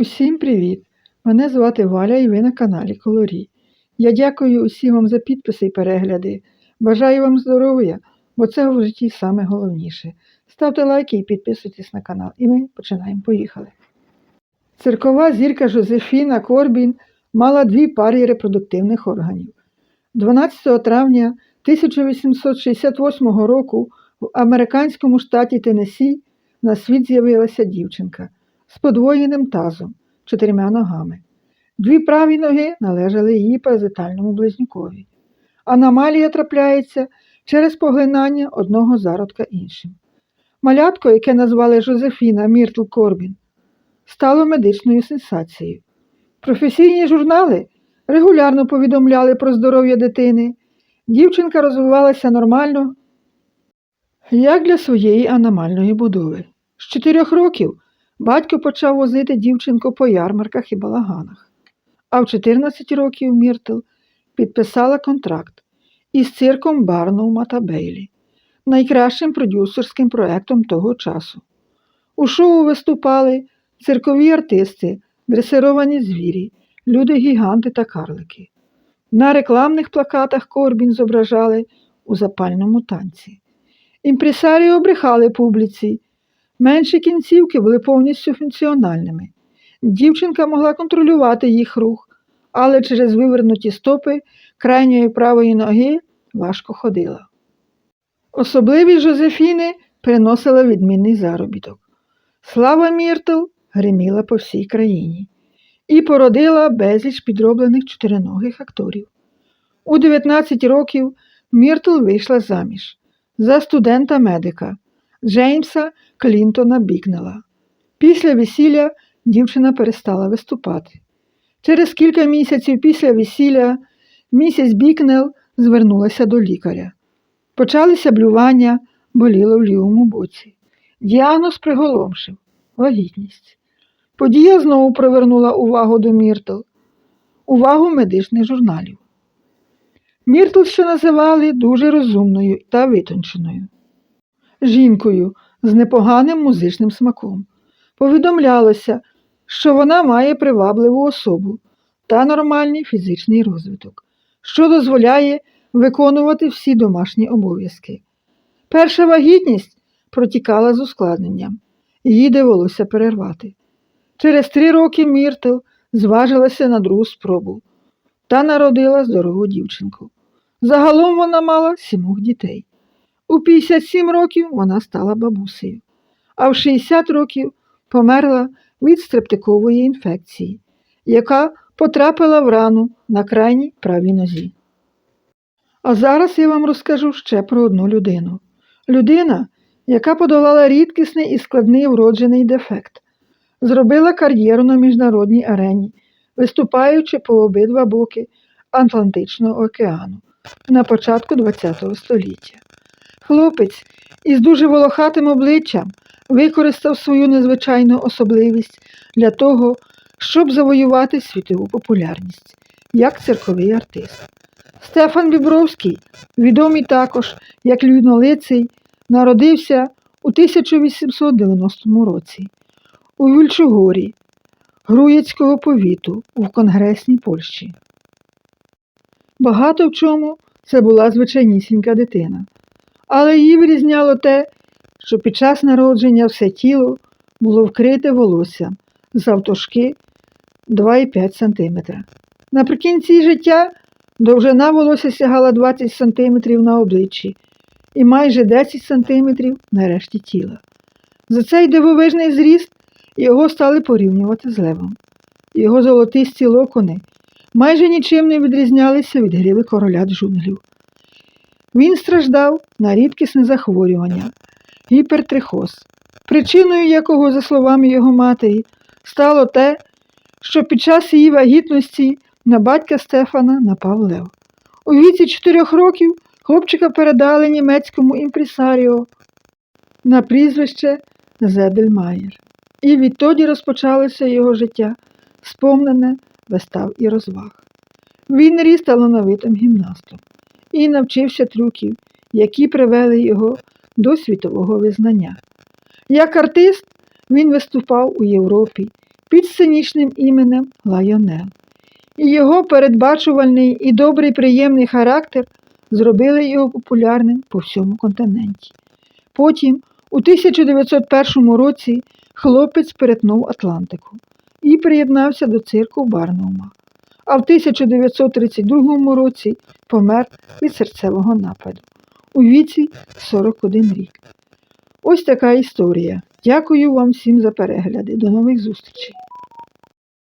Усім привіт! Мене звати Валя і ви на каналі Колорі. Я дякую усім вам за підписи і перегляди. Бажаю вам здоров'я, бо це в житті саме головніше. Ставте лайки і підписуйтесь на канал. І ми починаємо. Поїхали. Циркова зірка Жозефіна Корбін мала дві пари репродуктивних органів. 12 травня 1868 року в американському штаті Теннессі на світ з'явилася дівчинка з подвоєним тазом, чотирма ногами. Дві праві ноги належали її паразитальному близнюкові. Аномалія трапляється через поглинання одного зародка іншим. Малятко, яке назвали Жозефіна Міртл Корбін, стало медичною сенсацією. Професійні журнали регулярно повідомляли про здоров'я дитини. Дівчинка розвивалася нормально, як для своєї аномальної будови. З чотирьох років батько почав возити дівчинку по ярмарках і балаганах, а в 14 років Міртл підписала контракт із цирком Барноума та Бейлі, найкращим продюсерським проектом того часу. У шоу виступали циркові артисти, дресировані звірі, люди-гіганти та карлики. На рекламних плакатах Корбін зображали у запальному танці. Імпресарії обрехали публіці. Менші кінцівки були повністю функціональними. Дівчинка могла контролювати їх рух, але через вивернуті стопи крайньої правої ноги важко ходила. Особливість Жозефіни приносила відмінний заробіток. Слава Міртл гриміла по всій країні і породила безліч підроблених чотириногих акторів. У 19 років Міртл вийшла заміж за студента-медика Джеймса Клінтона Бікнела. Після весілля дівчина перестала виступати. Через кілька місяців після весілля місяць Бікнел звернулася до лікаря. Почалися блювання, боліло в лівому боці. Діагноз приголомшив вагітність. Подія знову привернула увагу до Міртл, увагу медичних журналів. Міртл ще називали дуже розумною та витонченою. Жінкою з непоганим музичним смаком. Повідомлялося, що вона має привабливу особу та нормальний фізичний розвиток, що дозволяє виконувати всі домашні обов'язки. Перша вагітність протікала з ускладненням, її довелося перервати. Через три роки Міртл зважилася на другу спробу та народила здорову дівчинку. Загалом вона мала сімох дітей. У 57 років вона стала бабусею, а в 60 років померла від стрептикової інфекції, яка потрапила в рану на крайній правій нозі. А зараз я вам розкажу ще про одну людину. Людина, яка подолала рідкісний і складний вроджений дефект, зробила кар'єру на міжнародній арені, виступаючи по обидва боки Атлантичного океану на початку ХХ століття. Хлопець із дуже волохатим обличчям використав свою незвичайну особливість для того, щоб завоювати світову популярність як цирковий артист. Стефан Бібровський, відомий також як Люйнолиций, народився у 1890 році у Вільчугорі Груєцького повіту в Конгресній Польщі. Багато в чому це була звичайнісінька дитина, але її вирізняло те, що під час народження все тіло було вкрите волоссям завтовшки 2,5 см. Наприкінці життя довжина волосся сягала 20 см на обличчі і майже 10 см на решті тіла. За цей дивовижний зріст його стали порівнювати з левом. Його золотисті локони майже нічим не відрізнялися від гриви короля джунглів. Він страждав на рідкісне захворювання гіпертрихоз, причиною якого, за словами його матері, стало те, що під час її вагітності на батька Стефана напав лев. У віці чотирьох років хлопчика передали німецькому імпресаріо на прізвище Зедельмаєр. І відтоді розпочалося його життя, сповнене вистав і розваг. Він ріс талановитим гімнастом і навчився трюків, які привели його до світового визнання. Як артист він виступав у Європі під сценічним іменем Лайонел. І його передбачувальний і добрий приємний характер зробили його популярним по всьому континенті. Потім, у 1901 році, хлопець перетнув Атлантику і приєднався до цирку Барнума. А в 1932 році помер від серцевого нападу у віці 41 рік. Ось така історія. Дякую вам всім за перегляди. До нових зустрічей!